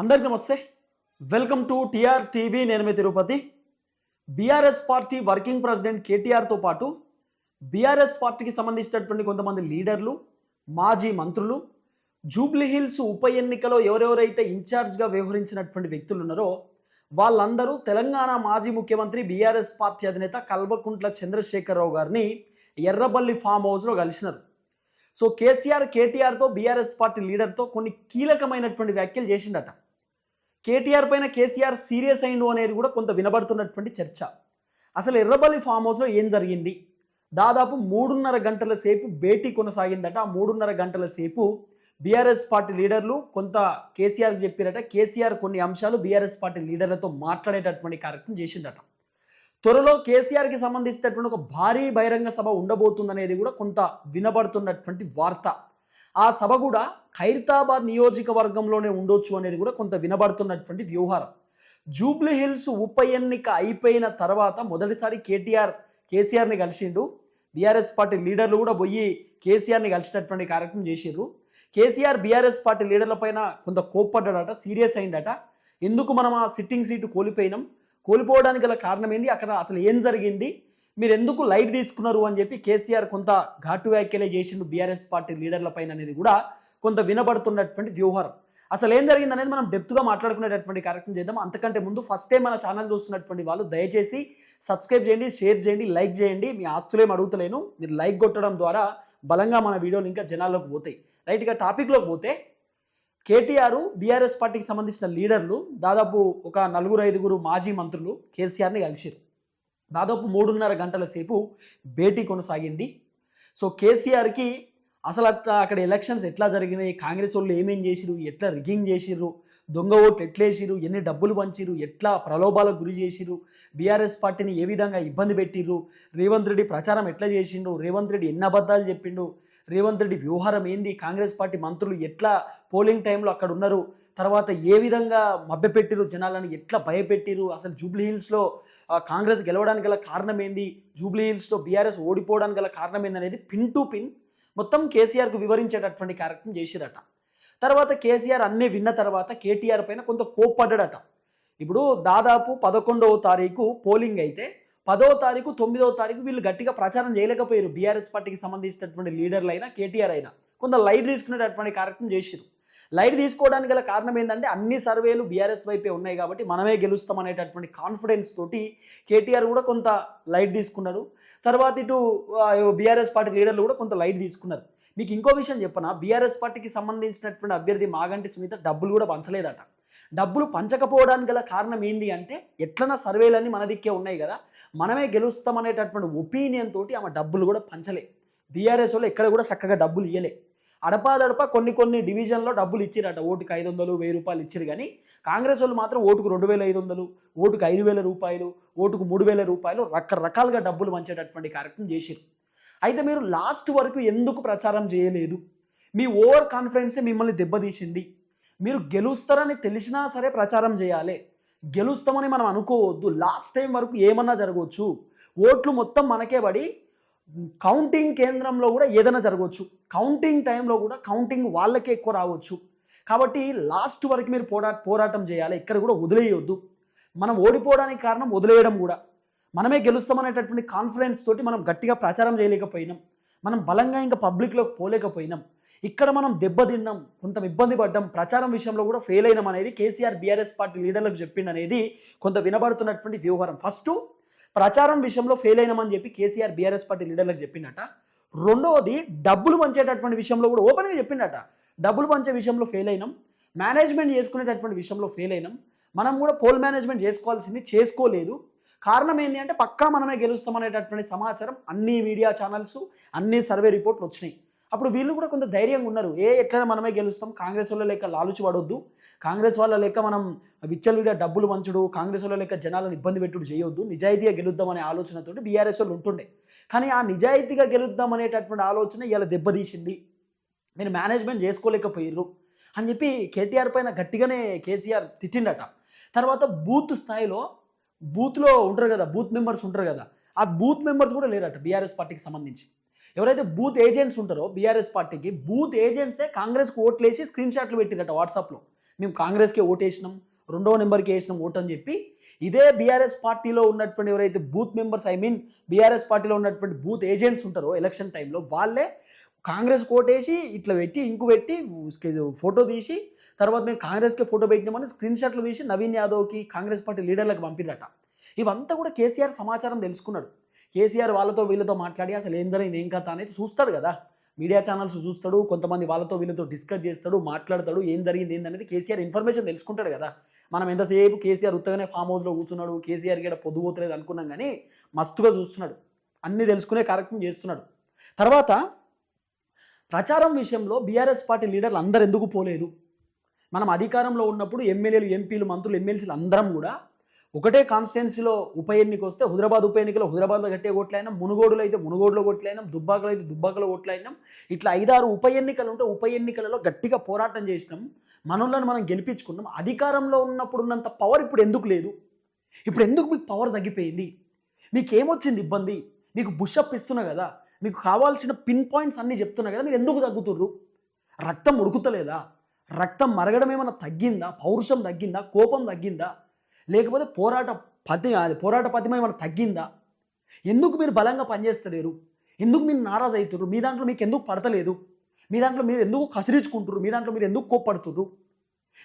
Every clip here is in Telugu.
అందరికి నమస్తే. వెల్కమ్ టు టిఆర్ టీవీ నేను మీ Tirupati. BRS party working president కేటీఆర్తో పాటు బీఆర్ఎస్ పార్టీకి సంబంధించినటువంటి కొంతమంది లీడర్లు మాజీ మంత్రులు జూబ్లీ హిల్స్ ఉప ఎన్నికలో ఎవరెవరైతే ఇన్ఛార్జ్గా వ్యవహరించినటువంటి వ్యక్తులు ఉన్నారో వాళ్ళందరూ తెలంగాణ మాజీ ముఖ్యమంత్రి బీఆర్ఎస్ పార్టీ అధినేత కల్వకుంట్ల చంద్రశేఖరరావు గారిని ఎర్రబల్లి ఫామ్ హౌస్లో కలిసినారు. సో కేసీఆర్ కేటీఆర్తో బీఆర్ఎస్ పార్టీ లీడర్తో కొన్ని కీలకమైనటువంటి వ్యాఖ్యలు చేసిండట. కేటీఆర్ పైన కేసీఆర్ సీరియస్ అయిండు అనేది కూడా కొంత వినబడుతున్నటువంటి చర్చ. అసలు ఎర్రబల్లి ఫామ్ హౌస్లో ఏం జరిగింది? దాదాపు మూడున్నర గంటల సేపు భేటీ కొనసాగిందట. ఆ మూడున్నర గంటల సేపు బీఆర్ఎస్ పార్టీ లీడర్లు కొంత కేసీఆర్ చెప్పారట. కేసీఆర్ కొన్ని అంశాలు బీఆర్ఎస్ పార్టీ లీడర్లతో మాట్లాడేటటువంటి కార్యక్రమం చేసిందట. త్వరలో కేసీఆర్కి సంబంధించినటువంటి ఒక భారీ బహిరంగ సభ ఉండబోతుందనేది కూడా కొంత వినబడుతున్నటువంటి వార్త. ఆ సభ కూడా ఖైరతాబాద్ నియోజకవర్గంలోనే ఉండొచ్చు అనేది కూడా కొంత వినబడుతున్నటువంటి వ్యవహారం జూబ్లీ హిల్స్ ఉప ఎన్నిక అయిపోయిన తర్వాత మొదటిసారి కేటీఆర్ కేసీఆర్ని కలిసిండు. బీఆర్ఎస్ పార్టీ లీడర్లు కూడా పోయి కేసీఆర్ని కలిసినటువంటి కార్యక్రమం చేసిర్రు కేసీఆర్ బీఆర్ఎస్ పార్టీ లీడర్ల పైన కొంత కోప్పడ్డాడట సీరియస్ అయిందట. ఎందుకు మనం ఆ సిట్టింగ్ సీటు కోల్పోయినాం? కోల్పోవడానికి గల కారణం ఏంది? అక్కడ అసలు ఏం జరిగింది? మీరు ఎందుకు లైట్ తీసుకున్నారు అని చెప్పి కేసీఆర్ కొంత ఘాటు వ్యాఖ్యలే చేసిండు బీఆర్ఎస్ పార్టీ లీడర్ల పైన అనేది కూడా కొంత వినబడుతున్నటువంటి వ్యూహారం అసలు ఏం జరిగింది అనేది మనం డెప్త్గా మాట్లాడుకునేటటువంటి కార్యక్రమం చేద్దాం అంతకంటే ముందు ఫస్ట్ టైం మన ఛానల్ చూస్తున్నటువంటి వాళ్ళు దయచేసి సబ్స్క్రైబ్ చేయండి షేర్ చేయండి లైక్ చేయండి. మీ ఆస్తులేం అడుగుతలేను. మీరు లైక్ కొట్టడం ద్వారా బలంగా మన వీడియోలు ఇంకా జనాల్లోకి పోతాయి. రైట్గా టాపిక్లోకి పోతే కేటీఆర్ బీఆర్ఎస్ పార్టీకి సంబంధించిన లీడర్లు దాదాపు ఒక నలుగురు ఐదుగురు మాజీ మంత్రులు కేసీఆర్ని కలిసిరు దాదాపు మూడున్నర గంటల సేపు భేటీ కొనసాగింది. సో కేసీఆర్కి అసలు అట్లా అక్కడ ఎలక్షన్స్ ఎట్లా జరిగినాయి? కాంగ్రెస్ వాళ్ళు ఏమేం చేసిరు ఎట్లా రిగింగ్ చేసిర్రు? దొంగ ఓట్లు ఎట్లేసిరు ఎన్ని డబ్బులు పంచిరు ఎట్లా ప్రలోభాలకు గురి చేసిరు బీఆర్ఎస్ పార్టీని ఏ విధంగా ఇబ్బంది పెట్టిర్రు? రేవంత్ రెడ్డి ప్రచారం ఎట్లా చేసిండు? రేవంత్ రెడ్డి ఎన్ని అబద్ధాలు చెప్పిండు? రేవంత్ రెడ్డి వ్యవహారం ఏంది? కాంగ్రెస్ పార్టీ మంత్రులు ఎట్లా పోలింగ్ టైంలో అక్కడ ఉన్నారు? తర్వాత ఏ విధంగా మభ్యపెట్టిరు జనాలను ఎట్లా భయపెట్టిరు అసలు జూబ్లీ హిల్స్లో కాంగ్రెస్ గెలవడానికి గల కారణం ఏంది జూబ్లీ హిల్స్లో బీఆర్ఎస్ ఓడిపోవడానికి గల కారణం ఏంది అనేది పిన్ టు పిన్ మొత్తం కేసీఆర్కు వివరించేటటువంటి కార్యక్రమం చేసిరట. తర్వాత కేసీఆర్ అన్నీ విన్న తర్వాత కేటీఆర్ పైన కొంత కోప్పడ్డాడట. ఇప్పుడు దాదాపు పదకొండవ తారీఖు పోలింగ్ అయితే పదవ తారీఖు తొమ్మిదవ తారీఖు వీళ్ళు గట్టిగా ప్రచారం చేయలేకపోయారు బీఆర్ఎస్ పార్టీకి సంబంధించినటువంటి లీడర్లు అయినా కేటీఆర్ అయినా కొంత లైట్ తీసుకునేటటువంటి కార్యక్రమం చేసిరు లైట్ తీసుకోవడానికి గల కారణం ఏంటంటే అన్ని సర్వేలు బీఆర్ఎస్ వైపే ఉన్నాయి కాబట్టి మనమే గెలుస్తాం అనేటటువంటి కాన్ఫిడెన్స్ తోటి కేటీఆర్ కూడా కొంత లైట్ తీసుకున్నారు. తర్వాత ఇటు బీఆర్ఎస్ పార్టీ లీడర్లు కూడా కొంత లైట్ తీసుకున్నారు. మీకు ఇంకో విషయం చెప్పనా? బీఆర్ఎస్ పార్టీకి సంబంధించినటువంటి అభ్యర్థి మాగంటి సునీత డబ్బులు కూడా పంచలేదట. డబ్బులు పంచకపోవడానికి గల కారణం ఏంటి అంటే ఎట్లనా సర్వేలన్నీ మన దిక్కే ఉన్నాయి కదా మనమే గెలుస్తాం అనేటటువంటి ఒపీనియన్ తోటి ఆమె డబ్బులు కూడా పంచలే. బీఆర్ఎస్ వాళ్ళు ఎక్కడ కూడా చక్కగా డబ్బులు ఇయ్యలే. అడపాదడప కొన్ని కొన్ని డివిజన్లో డబ్బులు ఇచ్చిరట. ఓటుకు ఐదు వందలు వెయ్యి రూపాయలు ఇచ్చిరు కానీ కాంగ్రెస్ వాళ్ళు మాత్రం ఓటుకు రెండు వేల ఐదు వందలు ఓటుకు ఐదు వేల రూపాయలు ఓటుకు మూడు వేల రూపాయలు రకరకాలుగా డబ్బులు మంచేటటువంటి కార్యక్రమం చేసిరు. అయితే మీరు లాస్ట్ వరకు ఎందుకు ప్రచారం చేయలేదు? మీ ఓవర్ కాన్ఫిడెన్సే మిమ్మల్ని దెబ్బతీసింది. మీరు గెలుస్తారని తెలిసినా సరే ప్రచారం చేయాలి. గెలుస్తామని మనం అనుకోవద్దు. లాస్ట్ టైం వరకు ఏమన్నా జరగవచ్చు ఓట్లు మొత్తం మనకే పడి కౌంటింగ్ కేంద్రంలో కూడా ఏదైనా జరగవచ్చు. కౌంటింగ్ టైంలో కూడా కౌంటింగ్ వాళ్ళకే ఎక్కువ రావచ్చు. కాబట్టి లాస్ట్ వరకు మీరు పోరా పోరాటం చేయాలి. ఇక్కడ కూడా వదిలేయొద్దు. మనం ఓడిపోవడానికి కారణం వదిలేయడం కూడా. మనమే గెలుస్తామనేటటువంటి కాన్ఫిడెన్స్ తోటి మనం గట్టిగా ప్రచారం చేయలేకపోయినాం. మనం బలంగా ఇంకా పబ్లిక్లోకి పోలేకపోయినాం. ఇక్కడ మనం దెబ్బతిన్నాం కొంత ఇబ్బంది పడ్డాం. ప్రచారం విషయంలో కూడా ఫెయిల్ అయినాం అనేది కేసీఆర్ బీఆర్ఎస్ పార్టీ లీడర్లకు చెప్పిండనేది కొంత వినబడుతున్నటువంటి వ్యవహారం ఫస్ట్ ప్రచారం విషయంలో ఫెయిల్ అయినామని చెప్పి కేసీఆర్ బీఆర్ఎస్ పార్టీ లీడర్లకు చెప్పిండట రెండవది డబ్బులు పంచేటటువంటి విషయంలో కూడా ఓపెన్గా చెప్పిండట డబ్బులు పంచే విషయంలో ఫెయిల్ అయినాం. మేనేజ్మెంట్ చేసుకునేటటువంటి విషయంలో ఫెయిల్ అయినాం. మనం కూడా పోల్ మేనేజ్మెంట్ చేసుకోవాల్సింది చేసుకోలేదు. కారణం ఏంటి అంటే పక్కా మనమే గెలుస్తామనేటటువంటి సమాచారం అన్ని మీడియా ఛానల్స్ అన్ని సర్వే రిపోర్ట్లు వచ్చినాయి. అప్పుడు వీళ్ళు కూడా కొంత ధైర్యంగా ఉన్నారు. ఏ ఎట్లయినా మనమే గెలుస్తాం. కాంగ్రెస్ వాళ్ళ లెక్క లాలుచి పడొద్దు కాంగ్రెస్ వాళ్ళ లెక్క మనం విచ్చలుగా డబ్బులు పంచుడు కాంగ్రెస్ వాళ్ళ లెక్క జనాలను ఇబ్బంది పెట్టుడు చేయొద్దు నిజాయితీగా గెలుద్దాం అనే బీఆర్ఎస్ వాళ్ళు ఉంటుండే. కానీ ఆ నిజాయితీగా గెలుద్దాం అనేటటువంటి ఆలోచన ఇలా దెబ్బతీసింది. మీరు మేనేజ్మెంట్ చేసుకోలేకపోయారు అని చెప్పి కేటీఆర్ పైన గట్టిగానే కేసీఆర్ తిట్టిండట. తర్వాత బూత్ స్థాయిలో బూత్లో ఉంటారు కదా బూత్ మెంబర్స్ ఉంటారు కదా ఆ బూత్ మెంబర్స్ కూడా లేరట బీఆర్ఎస్ పార్టీకి సంబంధించి. ఎవరైతే బూత్ ఏజెంట్స్ ఉంటారో బీఆర్ఎస్ పార్టీకి బూత్ ఏజెంట్సే కాంగ్రెస్కు ఓట్లేసి స్క్రీన్ షాట్లు పెట్టిరట వాట్సాప్లో మేము కాంగ్రెస్కే ఓటేసినాం రెండో నెంబర్కి వేసినాం ఓటు అని చెప్పి ఇదే బీఆర్ఎస్ పార్టీలో ఉన్నటువంటి ఎవరైతే booth members I mean BRS పార్టీలో ఉన్నటువంటి బూత్ ఏజెంట్స్ ఉంటారో ఎలక్షన్ టైంలో వాళ్ళే కాంగ్రెస్ కోటేసి ఇట్లా పెట్టి ఇంకు పెట్టి ఫోటో తీసి తర్వాత మేము కాంగ్రెస్కి ఫోటో పెట్టినామని స్క్రీన్ షాట్లు తీసి నవీన్ యాదవ్కి కాంగ్రెస్ పార్టీ లీడర్లకు పంపిరట. ఇవంతా కూడా కేసీఆర్ సమాచారం తెలుసుకున్నాడు. కేసీఆర్ వాళ్ళతో వీళ్ళతో మాట్లాడి అసలు ఏం జరిగింది ఏం కథ అనేది చూస్తాడు కదా. మీడియా ఛానల్స్ చూస్తాడు కొంతమంది వాళ్ళతో వీళ్ళతో డిస్కస్ చేస్తాడు మాట్లాడతాడు ఏం జరిగింది ఏందనేది కేసీఆర్ ఇన్ఫర్మేషన్ తెలుసుకుంటాడు కదా. మనం ఎంతసేపు కేసీఆర్ ఉత్తగానే ఫామ్ హౌస్లో కూర్చున్నాడు కేసీఆర్ గడ పొద్దుపోతలేదు అనుకున్నాం కానీ మస్తుగా చూస్తున్నాడు. అన్నీ తెలుసుకునే కార్యక్రమం చేస్తున్నాడు. తర్వాత ప్రచారం విషయంలో బీఆర్ఎస్ పార్టీ లీడర్లు అందరు ఎందుకు పోలేదు? మనం అధికారంలో ఉన్నప్పుడు ఎమ్మెల్యేలు ఎంపీలు మంత్రులు ఎమ్మెల్సీలు అందరం కూడా ఒకటే కాన్స్టిట్యున్సీలో ఉప ఎన్నిక వస్తే హుదరాబాద్ ఉప ఎన్నికలో హుదరాబాద్లో గట్టే ఓట్లైనాం మునుగోడులో అయితే మునుగోడులో ఓట్లైనాం దుబ్బాకలో అయితే దుబ్బాకలో ఓట్లైనాం. ఇట్లా ఐదారు ఉప ఎన్నికలు ఉంటే ఉప ఎన్నికలలో గట్టిగా పోరాటం చేసినాం. మనలను మనం గెలిపించుకున్నాం. అధికారంలో ఉన్నప్పుడు ఉన్నంత పవర్ ఇప్పుడు ఎందుకు లేదు? ఇప్పుడు ఎందుకు మీకు పవర్ తగ్గిపోయింది? మీకు ఏమొచ్చింది ఇబ్బంది? మీకు బుషప్ ఇస్తున్నా కదా? మీకు కావాల్సిన పిన్ పాయింట్స్ అన్నీ చెప్తున్నా కదా? మీరు ఎందుకు తగ్గుతుర్రు? రక్తం ఉడుకుతలేదా? రక్తం మరగడం ఏమైనా తగ్గిందా? పౌరుషం తగ్గిందా? కోపం తగ్గిందా? లేకపోతే పోరాట పద్యం అది పోరాట పద్యం ఏమైనా తగ్గిందా? ఎందుకు మీరు బలంగా పనిచేస్తలేరు? ఎందుకు మీరు నారాజ్ అవుతున్నారు మీ దాంట్లో మీకు ఎందుకు పడతలేదు? మీ దాంట్లో మీరు ఎందుకు కసిరించుకుంటున్నారు మీ దాంట్లో మీరు ఎందుకు కోప్పడుతున్నారు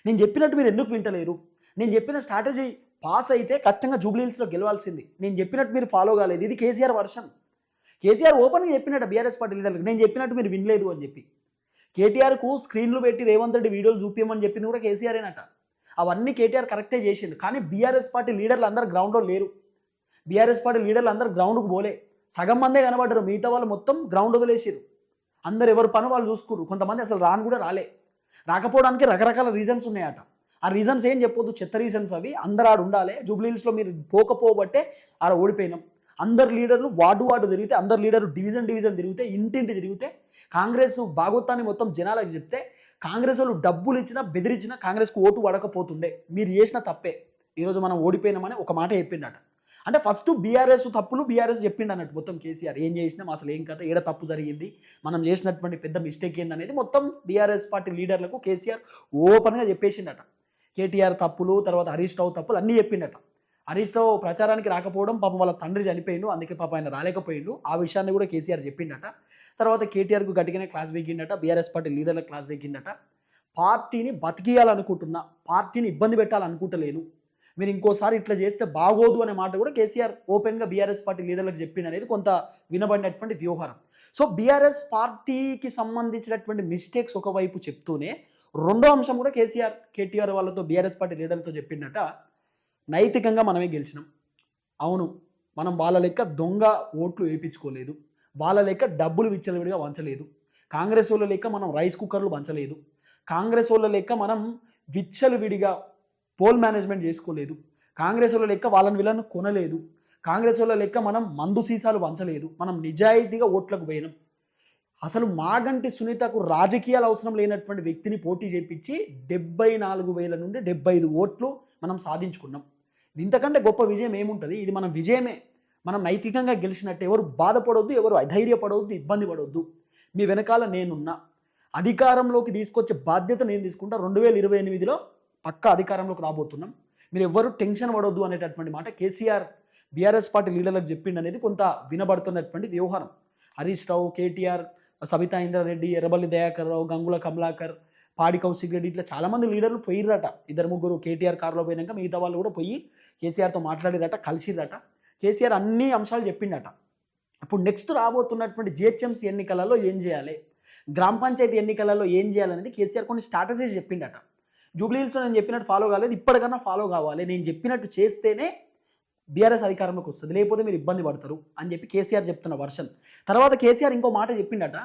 నేను చెప్పినట్టు మీరు ఎందుకు వింటలేరు? నేను చెప్పిన స్ట్రాటజీ పాస్ అయితే కష్టంగా జూబ్లీహిల్స్లో గెలవాల్సింది. నేను చెప్పినట్టు మీరు ఫాలో కాలేదు. ఇది కేసీఆర్ వర్షన్. కేసీఆర్ ఓపెన్గా చెప్పినట్టు బీఆర్ఎస్ పార్టీ లీడర్లకు నేను చెప్పినట్టు మీరు వినలేదు అని చెప్పి. కేటీఆర్కు స్క్రీన్లు పెట్టి రేవంత్ రెడ్డి వీడియోలు చూపించమని చెప్పింది కూడా కేసీఆర్ఏనట అవన్నీ కేటీఆర్ కరెక్టే చేసిండు. కానీ బీఆర్ఎస్ పార్టీ లీడర్లు అందరు గ్రౌండ్లో లేరు. బీఆర్ఎస్ పార్టీ లీడర్లు అందరు గ్రౌండ్కు పోలే. సగం మందే కనబడ్డారు. మిగతా వాళ్ళు మొత్తం గ్రౌండ్ వదిలేసారు అందరు ఎవరు పని వాళ్ళు చూసుకురు కొంతమంది అసలు రాను కూడా రాలే. రాకపోవడానికి రకరకాల రీజన్స్ ఉన్నాయట. ఆ రీజన్స్ ఏం చెప్పొద్దు. చెత్త రీజన్స్ అవి. అందరు ఆడు ఉండాలి. జూబ్లీహిల్స్లో మీరు పోకపోబట్టే ఆడ ఓడిపోయినాం. అందరు లీడర్లు వార్డు వార్డు తిరిగితే అందరు లీడర్లు డివిజన్ డివిజన్ తిరిగితే ఇంటింటి తిరిగితే కాంగ్రెస్ భాగోత్వాన్ని మొత్తం జనాలకు చెప్తే కాంగ్రెస్ వాళ్ళు డబ్బులు ఇచ్చినా బెదిరించినా కాంగ్రెస్కు ఓటు పడకపోతుండే. మీరు చేసిన తప్పే. ఈరోజు మనం ఓడిపోయినామని ఒక మాట చెప్పిండట. అంటే ఫస్ట్ బీఆర్ఎస్ తప్పులు బీఆర్ఎస్ చెప్పిండు అన్నట్టు మొత్తం కేసీఆర్. ఏం చేసినాం? అసలు ఏం కథ? ఏడ తప్పు జరిగింది? మనం చేసినటువంటి పెద్ద మిస్టేక్ ఏందనేది మొత్తం బీఆర్ఎస్ పార్టీ లీడర్లకు కేసీఆర్ ఓపెన్గా చెప్పేసిండట. కేటీఆర్ తప్పులు తర్వాత హరీష్ రావు తప్పులు అన్నీ చెప్పిండట. హరీష్ రావు ప్రచారానికి రాకపోవడం పాపం వాళ్ళ తండ్రి చనిపోయిండు. అందుకే పాపం ఆయన రాలేకపోయిండు. ఆ విషయాన్ని కూడా కేసీఆర్ చెప్పిండట. తర్వాత కేటీఆర్కు గట్టిగానే క్లాస్ వేగిండట. బీఆర్ఎస్ పార్టీ లీడర్ల క్లాస్ వెక్కిండట పార్టీని బతికియాలనుకుంటున్నా పార్టీని ఇబ్బంది పెట్టాలనుకుంటలేను. మీరు ఇంకోసారి ఇట్లా చేస్తే బాగోదు అనే మాట కూడా కేసీఆర్ ఓపెన్గా బీఆర్ఎస్ పార్టీ లీడర్లకు చెప్పింది అనేది కొంత వినబడినటువంటి వ్యవహారం. సో బీఆర్ఎస్ పార్టీకి సంబంధించినటువంటి మిస్టేక్స్ ఒకవైపు చెప్తూనే రెండో అంశం కూడా కేసీఆర్ కేటీఆర్ వాళ్ళతో బీఆర్ఎస్ పార్టీ లీడర్లతో చెప్పిండట. నైతికంగా మనమే గెలిచినాం. అవును మనం వాళ్ళ లెక్క దొంగ ఓట్లు వేయించుకోలేదు. వాళ్ళ లెక్క డబ్బులు విచ్చలవిడిగా వంచలేదు. కాంగ్రెస్ వాళ్ళ లెక్క మనం రైస్ కుక్కర్లు వంచలేదు. కాంగ్రెస్ వాళ్ళ లెక్క మనం విచ్చలు విడిగా పోల్ మేనేజ్మెంట్ చేసుకోలేదు. కాంగ్రెస్ వాళ్ళ లెక్క వాళ్ళని వీళ్ళని కొనలేదు. కాంగ్రెస్ వాళ్ళ లెక్క మనం మందు సీసాలు వంచలేదు. మనం నిజాయితీగా ఓట్లకు పోయినాం. అసలు మాగంటి సునీతకు రాజకీయాలు అవసరం లేనటువంటి వ్యక్తిని పోటీ చేపించి డెబ్బై నాలుగు వేల నుండి డెబ్బై ఐదు ఓట్లు మనం సాధించుకున్నాం. ఇంతకంటే గొప్ప విజయం ఏముంటుంది? ఇది మన విజయమే. మనం నైతికంగా గెలిచినట్టు. ఎవరు బాధపడవద్దు ఎవరు అధైర్యపడవద్దు ఇబ్బంది పడవద్దు మీ వెనకాల నేనున్నా. అధికారంలోకి తీసుకొచ్చే బాధ్యత నేను తీసుకుంటా. రెండు వేల ఇరవై ఎనిమిదిలో పక్క అధికారంలోకి రాబోతున్నాం. మీరు ఎవ్వరు టెన్షన్ పడవద్దు అనేటటువంటి మాట కేసీఆర్ బీఆర్ఎస్ పార్టీ లీడర్లకు చెప్పిండు అనేది కొంత వినబడుతున్నటువంటి వ్యవహారం. హరీష్ రావు కేటీఆర్ సబితా ఇంద్రారెడ్డి ఎర్రబల్లి దయాకర్ రావు గంగుల కమలాకర్ పాడి కౌశిక్ రెడ్డి ఇట్లా చాలామంది లీడర్లు పోయిర్రట. ఇద్దరు ముగ్గురు కేటీఆర్ కారులో పోయినాక మిగతా వాళ్ళు కూడా పోయి కేసీఆర్తో మాట్లాడిరట కలిసిరట కేసీఆర్ అన్ని అంశాలు చెప్పిండట. ఇప్పుడు నెక్స్ట్ రాబోతున్నటువంటి జిహెచ్ఎంసీ ఎన్నికలలో ఏం చేయాలి? గ్రామ పంచాయతీ ఎన్నికలలో ఏం చేయాలనేది కేసీఆర్ కొన్ని స్ట్రాటజీస్ చెప్పిండట. జూబ్లీహిల్స్లో నేను చెప్పినట్టు ఫాలో కాలేదు ఇప్పటికన్నా ఫాలో కావాలి. నేను చెప్పినట్టు చేస్తేనే బీఆర్ఎస్ అధికారంలోకి వస్తుంది. లేకపోతే మీరు ఇబ్బంది పడతారు అని చెప్పి కేసీఆర్ చెప్తున్న వర్షన్ తర్వాత కేసీఆర్ ఇంకో మాట చెప్పిండట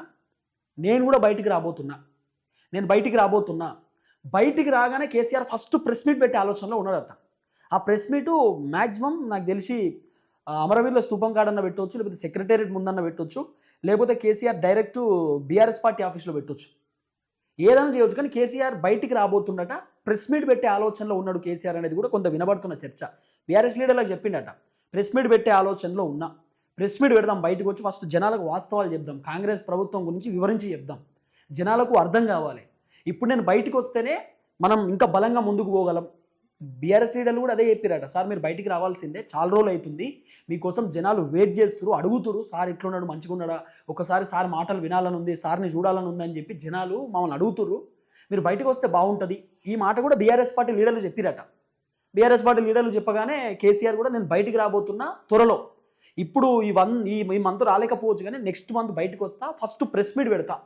నేను కూడా బయటికి రాబోతున్నా. నేను బయటికి రాబోతున్నా. బయటికి రాగానే కేసీఆర్ ఫస్ట్ ప్రెస్ మీట్ పెట్టే ఆలోచనలో ఉన్నాడట. ఆ ప్రెస్ మీటు మ్యాక్సిమం నాకు తెలిసి అమరవీరుల స్తూపం కాడన్న పెట్టవచ్చు లేకపోతే సెక్రటేరియట్ ముందన్న పెట్టవచ్చు లేకపోతే కేసీఆర్ డైరెక్ట్ బీఆర్ఎస్ పార్టీ ఆఫీస్లో పెట్టవచ్చు ఏదైనా చేయవచ్చు కానీ కేసీఆర్ బయటికి రాబోతుండట ప్రెస్ మీట్ పెట్టే ఆలోచనలో ఉన్నాడు కేసీఆర్ అనేది కూడా కొంత వినబడుతున్న చర్చ. బీఆర్ఎస్ లీడర్లకు చెప్పిండట ప్రెస్ మీట్ పెట్టే ఆలోచనలో ఉన్నా. ప్రెస్ మీట్ పెడదాం బయటకు వచ్చి ఫస్ట్ జనాలకు వాస్తవాలు చెప్దాం కాంగ్రెస్ ప్రభుత్వం గురించి వివరించి చెప్దాం. జనాలకు అర్థం కావాలి. ఇప్పుడు నేను బయటకు వస్తేనే మనం ఇంకా బలంగా ముందుకు పోగలం. బీఆర్ఎస్ లీడర్లు కూడా అదే చెప్పారట సార్ మీరు బయటికి రావాల్సిందే. చాలా రోజులు అవుతుంది. మీకోసం జనాలు వెయిట్ చేస్తున్నారు అడుగుతురు సార్ ఎట్లున్నాడు? మంచిగా ఉన్నాడా? ఒకసారి సార్ మాటలు వినాలని ఉంది. సార్ని చూడాలని ఉంది అని చెప్పి జనాలు మమ్మల్ని అడుగుతురు మీరు బయటకు వస్తే బాగుంటుంది. ఈ మాట కూడా బీఆర్ఎస్ పార్టీ లీడర్లు చెప్పిరట బీఆర్ఎస్ పార్టీ లీడర్లు చెప్పగానే కేసీఆర్ కూడా నేను బయటికి రాబోతున్నా త్వరలో. ఇప్పుడు ఈ వన్ ఈ ఈ మంత్ రాలేకపోవచ్చు కానీ నెక్స్ట్ మంత్ బయటకు వస్తా. ఫస్ట్ ప్రెస్ మీట్ పెడతా.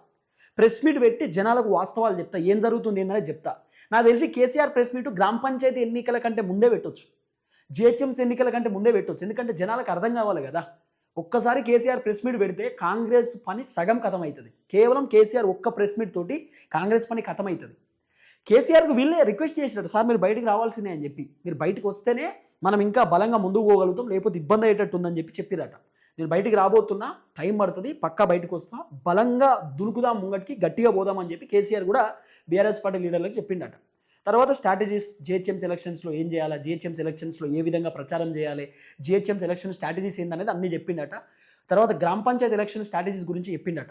ప్రెస్ మీట్ పెట్టి జనాలకు వాస్తవాలు చెప్తా. ఏం జరుగుతుంది ఏంటనేది చెప్తా. నాకు తెలిసి కేసీఆర్ ప్రెస్ మీట్ గ్రామ పంచాయతీ ఎన్నికల కంటే ముందే పెట్టొచ్చు. జిహెచ్ఎంసీ ఎన్నికల కంటే ముందే పెట్టొచ్చు. ఎందుకంటే జనాలకు అర్థం కావాలి కదా. ఒక్కసారి కేసీఆర్ ప్రెస్ మీట్ పెడితే కాంగ్రెస్ పని సగం కథం అవుతుంది కేవలం కేసీఆర్ ఒక్క ప్రెస్ మీట్ తోటి కాంగ్రెస్ పని కథం అవుతుంది కేసీఆర్కు వీళ్ళే రిక్వెస్ట్ చేసినారు. సార్ మీరు బయటకు రావాల్సిందే అని చెప్పి. మీరు బయటకు వస్తేనే మనం ఇంకా బలంగా ముందుకు పోగలుగుతాం లేకపోతే ఇబ్బంది అయ్యేటట్టు ఉందని చెప్పి చెప్పిరట నేను బయటికి రాబోతున్నా టైం పడుతుంది పక్కా బయటకు వస్తా బలంగా దునుకుదాం ముంగటికి గట్టిగా పోదామని చెప్పి కేసీఆర్ కూడా బీఆర్ఎస్ పార్టీ లీడర్లకు చెప్పిండట. తర్వాత స్ట్రాటజీస్ జిహెచ్ఎంస్ ఎలక్షన్స్లో ఏం చేయాలా జిహెచ్ఎంస్ ఎలక్షన్స్లో ఏ విధంగా ప్రచారం చేయాలి జిహెచ్ఎంస్ ఎలక్షన్ స్ట్రాటజీస్ ఏందనేది అన్నీ చెప్పిండట. తర్వాత గ్రామ పంచాయతీ ఎలక్షన్ స్ట్రాటజీస్ గురించి చెప్పిండట.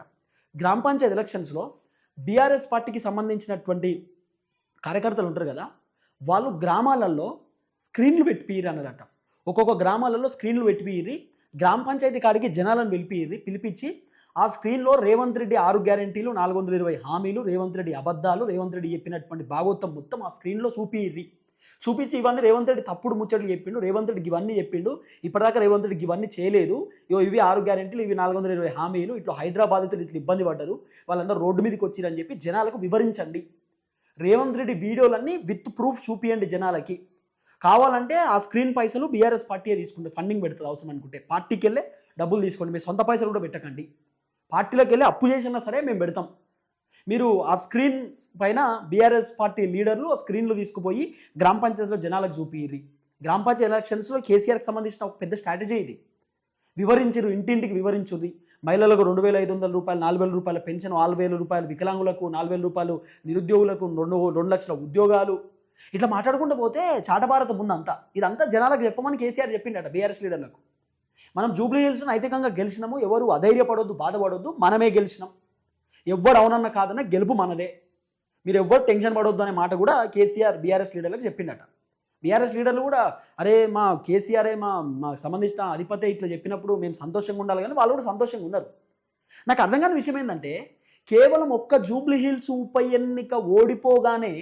గ్రామ పంచాయతీ ఎలక్షన్స్లో బీఆర్ఎస్ పార్టీకి సంబంధించినటువంటి కార్యకర్తలు ఉంటారు కదా వాళ్ళు గ్రామాలలో స్క్రీన్లు పెట్టిపియ్యరు అన్నదట ఒక్కొక్క గ్రామాలలో స్క్రీన్లు పెట్టిపియ్యి గ్రామ పంచాయతీ కాడికి జనాలను పిలిపి పిలిపించి ఆ స్క్రీన్లో రేవంత్ రెడ్డి ఆరు గ్యారంటీలు నాలుగు వందల ఇరవై హామీలు రేవంత్ రెడ్డి అబద్ధాలు రేవంత్ రెడ్డి చెప్పినటువంటి భాగోత్తం మొత్తం ఆ స్క్రీన్లో చూపియ్యి చూపించి ఇవన్నీ రేవంత్ రెడ్డి తప్పుడు ముచ్చట్లు చెప్పిండు రేవంత్ రెడ్డికి ఇవన్నీ చెప్పిండు. ఇప్పటిదాకా రేవంత్ రెడ్డికి ఇవన్నీ చేయలేదు. ఇగో ఇవి ఆరు గ్యారెంటీలు ఇవి నాలుగు వందల ఇరవై హామీలు ఇట్లా హైదరాబాద్తో ఇట్లా ఇబ్బంది పడ్డారు. వాళ్ళందరూ రోడ్డు మీదకి వచ్చిరని చెప్పి జనాలకు వివరించండి. రేవంత్ రెడ్డి వీడియోలన్నీ విత్ ప్రూఫ్ చూపియండి జనాలకి. కావాలంటే ఆ స్క్రీన్ పైసలు బీఆర్ఎస్ పార్టీ తీసుకుంటే ఫండింగ్ పెడుతుంది అవసరం అనుకుంటే. పార్టీకి వెళ్ళే డబ్బులు తీసుకోండి మీ సొంత పైసలు కూడా పెట్టకండి. పార్టీలోకి వెళ్ళి అప్పు చేసినా సరే మేము పెడతాం. మీరు ఆ స్క్రీన్ పైన బీఆర్ఎస్ పార్టీ లీడర్లు ఆ స్క్రీన్లు తీసుకుపోయి గ్రామ పంచాయతీలో జనాలకు చూపియ్యి గ్రామ పంచాయతీ ఎలక్షన్స్లో కేసీఆర్కి సంబంధించిన ఒక పెద్ద స్ట్రాటజీ ఇది. వివరించరు ఇంటింటికి వివరించుది మహిళలకు రెండు వేల ఐదు వందల రూపాయలు నాలుగు వేల రూపాయల పెన్షన్ నాలుగు వేల రూపాయలు వికలాంగులకు నాలుగు వేల రూపాయలు నిరుద్యోగులకు రెండు రెండు లక్షల ఉద్యోగాలు. ఇట్లా మాట్లాడుకుంటూ పోతే చాటభారతం ఉందంతా. ఇదంతా జనాలకు చెప్పమని కేసీఆర్ చెప్పిండట బీఆర్ఎస్ లీడర్లకు. మనం జూబ్లీ హిల్స్ నైతికంగా గెలిచినాము ఎవరు అధైర్యపడొద్దు బాధపడొద్దు మనమే గెలిచినాం. ఎవ్వరు అవునన్న కాదన్న గెలుపు మనదే. మీరు ఎవ్వరు టెన్షన్ పడొద్దు అనే మాట కూడా కేసీఆర్ బీఆర్ఎస్ లీడర్లకు చెప్పిండట. బీఆర్ఎస్ లీడర్లు కూడా అరే మా కేసీఆరే మా మా సంబంధించిన అధిపతి ఇట్లా చెప్పినప్పుడు మేము సంతోషంగా ఉండాలి కానీ వాళ్ళు కూడా సంతోషంగా ఉన్నారు నాకు అర్థం కాని విషయం ఏంటంటే కేవలం ఒక్క జూబ్లీ హిల్స్ ఉప ఎన్నిక ఓడిపోగానే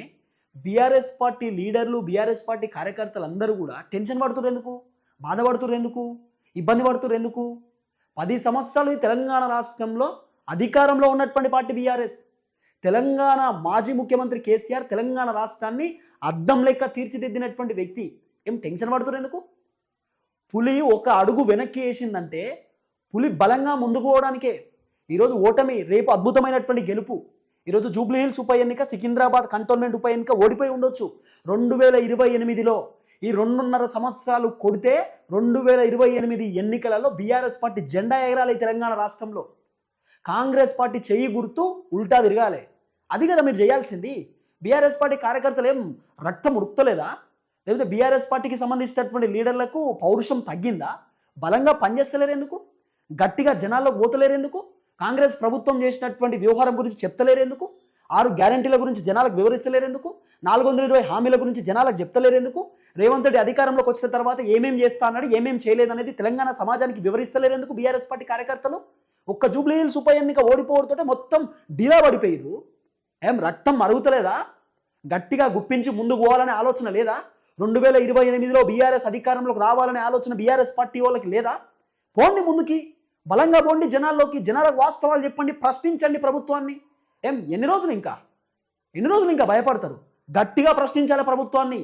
బీఆర్ఎస్ పార్టీ లీడర్లు బీఆర్ఎస్ పార్టీ కార్యకర్తలు అందరూ కూడా టెన్షన్ పడుతున్నారు ఎందుకు? బాధపడుతున్నారు ఎందుకు? ఇబ్బంది పడుతున్నారు ఎందుకు? పది సంవత్సరాలు ఈ తెలంగాణ రాష్ట్రంలో అధికారంలో ఉన్నటువంటి పార్టీ బీఆర్ఎస్. తెలంగాణ మాజీ ముఖ్యమంత్రి కేసీఆర్ తెలంగాణ రాష్ట్రాన్ని అద్దం లెక్క తీర్చిదిద్దినటువంటి వ్యక్తి. ఏం టెన్షన్ పడుతున్నారు ఎందుకు? పులి ఒక అడుగు వెనక్కి వేసిందంటే పులి బలంగా ముందుకు పోవడానికే. ఈరోజు ఓటమి రేపు అద్భుతమైనటువంటి గెలుపు. ఈరోజు జూబ్లీహిల్స్ ఉప ఎన్నిక సికింద్రాబాద్ కంటోన్మెంట్ ఉప ఎన్నిక ఓడిపోయి ఉండొచ్చు. రెండు వేల ఇరవై ఎనిమిదిలో ఈ రెండున్నర సంవత్సరాలు కొడితే రెండు వేల ఇరవై ఎనిమిది ఎన్నికలలో బీఆర్ఎస్ పార్టీ జెండా ఎగరాలి తెలంగాణ రాష్ట్రంలో. కాంగ్రెస్ పార్టీ చెయ్యి గుర్తు ఉల్టా తిరగాలి. అది కదా మీరు చేయాల్సింది. బీఆర్ఎస్ పార్టీ కార్యకర్తలు ఏం రక్తం ఉడుకుతలేదా? లేకపోతే బీఆర్ఎస్ పార్టీకి సంబంధించినటువంటి లీడర్లకు పౌరుషం తగ్గిందా? బలంగా పనిచేస్తలేరు ఎందుకు? గట్టిగా జనాల్లో పోతలేరు ఎందుకు? కాంగ్రెస్ ప్రభుత్వం చేసినటువంటి వ్యవహారం గురించి చెప్తలేరు ఎందుకు? ఆరు గ్యారంటీల గురించి జనాలకు వివరిస్తలేరు ఎందుకు? నాలుగు వందల ఇరవై హామీల గురించి జనాలకు చెప్తలేరు ఎందుకు? రేవంత్ రెడ్డి అధికారంలోకి వచ్చిన తర్వాత ఏమేం చేస్తా అన్నాడు ఏమేం చేయలేదనేది తెలంగాణ సమాజానికి వివరిస్తలేరు ఎందుకు బీఆర్ఎస్ పార్టీ కార్యకర్తలు? ఒక్క జూబ్లీ హిల్స్ ఉప ఎన్నిక ఓడిపోవడంతో మొత్తం డిలా పడిపోయారు ఏం రక్తం మరుగుతలేదా? గట్టిగా గుప్పించి ముందుకు పోవాలనే ఆలోచన లేదా? రెండు వేల ఇరవై ఎనిమిదిలో బీఆర్ఎస్ అధికారంలోకి రావాలనే ఆలోచన బీఆర్ఎస్ పార్టీ వాళ్ళకి లేదా? పోండి ముందుకి. బలంగా పోండి జనాల్లోకి జనాలకు వాస్తవాలు చెప్పండి ప్రశ్నించండి ప్రభుత్వాన్ని. ఏం ఎన్ని రోజులు ఇంకా? ఎన్ని రోజులు ఇంకా భయపడతారు? గట్టిగా ప్రశ్నించాలి ప్రభుత్వాన్ని.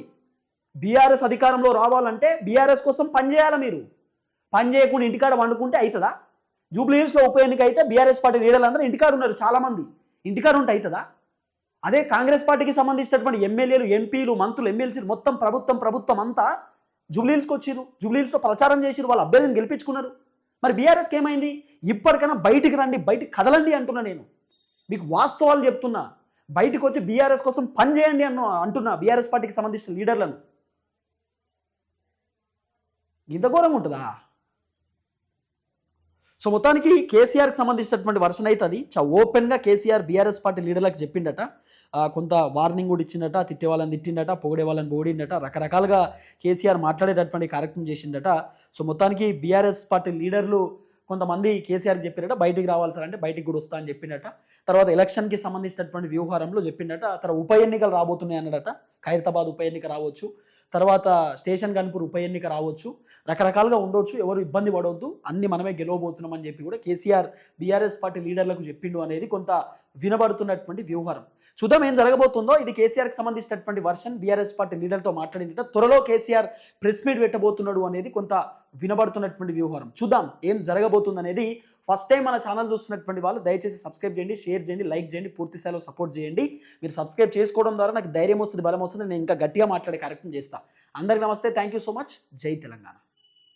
బీఆర్ఎస్ అధికారంలో రావాలంటే బీఆర్ఎస్ కోసం పనిచేయాలి మీరు? పని చేయకుండా ఇంటికాడ వండుకుంటే అవుతుందా జూబ్లీహిల్స్లో ఉప ఎన్నిక అయితే బీఆర్ఎస్ పార్టీ లీడర్లందరూ ఇంటికాడ ఉన్నారు చాలామంది. ఇంటికాడ ఉంటే అవుతుందా అదే కాంగ్రెస్ పార్టీకి సంబంధించినటువంటి ఎమ్మెల్యేలు ఎంపీలు మంత్రులు ఎమ్మెల్సీలు మొత్తం ప్రభుత్వం ప్రభుత్వం అంతా జూబ్లీహిల్స్కి వచ్చిరు జూబ్లీహిల్స్లో ప్రచారం చేసిరు వాళ్ళ అభ్యర్థిని గెలిపించుకున్నారు. మరి బీఆర్ఎస్కి ఏమైంది? ఇప్పటికైనా బయటికి రండి బయటికి కదలండి అంటున్నా నేను. మీకు వాస్తవాలు చెప్తున్నా. బయటకు వచ్చి బీఆర్ఎస్ కోసం పని చేయండి అన్న అంటున్నా. బీఆర్ఎస్ పార్టీకి సంబంధించిన లీడర్లను. ఇంత ఘోరంగా ఉంటుందా? సో మొత్తానికి కేసీఆర్కి సంబంధించినటువంటి వర్షన్ అయితే అది చా ఓపెన్గా కేసీఆర్ బీఆర్ఎస్ పార్టీ లీడర్లకు చెప్పిండట. కొంత వార్నింగ్ కూడా ఇచ్చిండట తిట్టే వాళ్ళని తిట్టిండట పొగిడే వాళ్ళని పొగిడిండట రకరకాలుగా కేసీఆర్ మాట్లాడేటటువంటి కార్యక్రమం చేసిండట. సో మొత్తానికి బీఆర్ఎస్ పార్టీ లీడర్లు కొంతమంది కేసీఆర్ చెప్పినట బయటికి రావాలి సార్ అంటే బయటికి కూడా వస్తా అని చెప్పిండట తర్వాత ఎలక్షన్కి సంబంధించినటువంటి వ్యవహారంలో చెప్పిండట. తర్వాత ఉప ఎన్నికలు రాబోతున్నాయి అన్నడట. ఖైరతాబాద్ ఉప ఎన్నిక రావచ్చు. తర్వాత స్టేషన్ కనుపూర్ ఉప ఎన్నిక రావచ్చు. రకరకాలుగా ఉండొచ్చు. ఎవరు ఇబ్బంది పడవద్దు అన్ని మనమే గెలవబోతున్నామని చెప్పి కూడా కేసీఆర్ బీఆర్ఎస్ పార్టీ లీడర్లకు చెప్పిండు అనేది కొంత వినబడుతున్నటువంటి వ్యవహారం చూద్దాం ఏం జరగబోతుందో. ఇది కేసీఆర్కి సంబంధించినటువంటి వర్షన్. బీఆర్ఎస్ పార్టీ లీడర్తో మాట్లాడినట త్వరలో కేసీఆర్ ప్రెస్ మీట్ పెట్టబోతున్నాడు అనేది కొంత వినబడుతున్నటువంటి వ్యూహారం చూద్దాం ఏం జరగబోతుంది అనేది. ఫస్ట్ టైం మన ఛానల్ చూస్తున్నటువంటి వాళ్ళు దయచేసి సబ్స్క్రైబ్ చేయండి షేర్ చేయండి లైక్ చేయండి పూర్తి స్థాయిలో సపోర్ట్ చేయండి. మీరు సబ్స్క్రైబ్ చేసుకోవడం ద్వారా నాకు ధైర్యం వస్తుంది బలం వస్తుంది. నేను ఇంకా గట్టిగా మాట్లాడే కార్యక్రమం చేస్తాను అందరికీ నమస్తే. Thank you so much. జై తెలంగాణ.